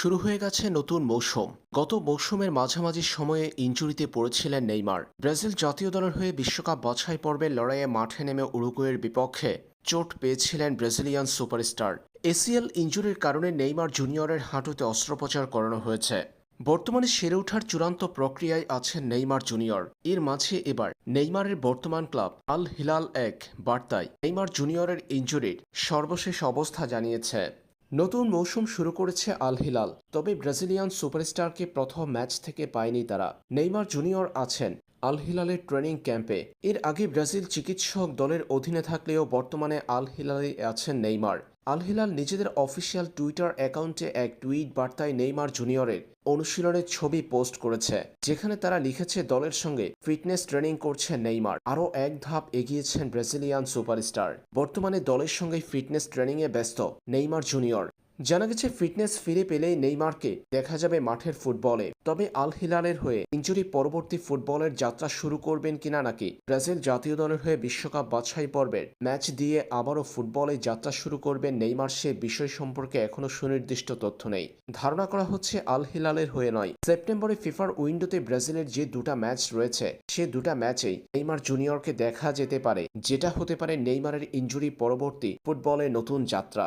শুরু হয়ে গেছে নতুন মৌসুম। গত মৌসুমের মাঝামাঝি সময়ে ইঞ্জুরিতে পড়েছিলেন নেইমার। ব্রাজিল জাতীয় দলের হয়ে বিশ্বকাপ বাছাই পর্বের লড়াইয়ে মাঠে নেমে উরুগুয়ের বিপক্ষে চোট পেয়েছিলেন ব্রাজিলিয়ান সুপারস্টার। এসিএল ইঞ্জুরির কারণে নেইমার জুনিয়রের হাঁটুতে অস্ত্রোপচার করানো হয়েছে। বর্তমানে সেরে ওঠার চূড়ান্ত প্রক্রিয়ায় আছেন নেইমার জুনিয়র। এর মাঝে এবার নেইমারের বর্তমান ক্লাব আল হিলাল এক বার্তায়, নেইমার জুনিয়রের ইঞ্জুরির সর্বশেষ অবস্থা জানিয়েছে। নতুন মৌসুম শুরু করেছে আল হিলাল তবে ব্রাজিলিয়ান সুপারস্টারকে প্রথম ম্যাচ থেকে পায়নি তারা। নেইমার জুনিয়র আছেন আল হিলালের ট্রেনিং ক্যাম্পে। এর আগে ব্রাজিল চিকিৎসক দলের অধীনে থাকলেও বর্তমানে আল হিলালে আছেন নেইমার। আল হিলাল নিজেদের অফিসিয়াল টুইটার অ্যাকাউন্টে এক টুইট বার্তায় নেইমার জুনিয়রের অনুশীলনের ছবি পোস্ট করেছে, যেখানে তারা লিখেছে, দলের সঙ্গে ফিটনেস ট্রেনিং করছে নেইমার। আরও এক ধাপ এগিয়েছেন ব্রাজিলিয়ান সুপারস্টার। বর্তমানে দলের সঙ্গে ফিটনেস ট্রেনিংয়ে ব্যস্ত নেইমার জুনিয়র। জানা গেছে ফিটনেস ফিরে পেলেই নেইমারকে দেখা যাবে মাঠের ফুটবলে। তবে আল হিলালের হয়ে ইঞ্জুরি পরবর্তী ফুটবলের যাত্রা শুরু করবেন কিনা নাকি ব্রাজিল জাতীয় দলের হয়ে বিশ্বকাপ বাছাই পর্বের ম্যাচ দিয়ে আবারও ফুটবলে যাত্রা শুরু করবেন নেইমার সে বিষয় সম্পর্কে এখনও সুনির্দিষ্ট তথ্য নেই। ধারণা করা হচ্ছে আল হিলালের হয়ে নয়। সেপ্টেম্বরে ফিফার উইন্ডোতে ব্রাজিলের যে দুটা ম্যাচ রয়েছে, সে দুটা ম্যাচেই নেইমার জুনিয়রকে দেখা যেতে পারে, যেটা হতে পারে নেইমারের ইঞ্জুরি পরবর্তী ফুটবলের নতুন যাত্রা।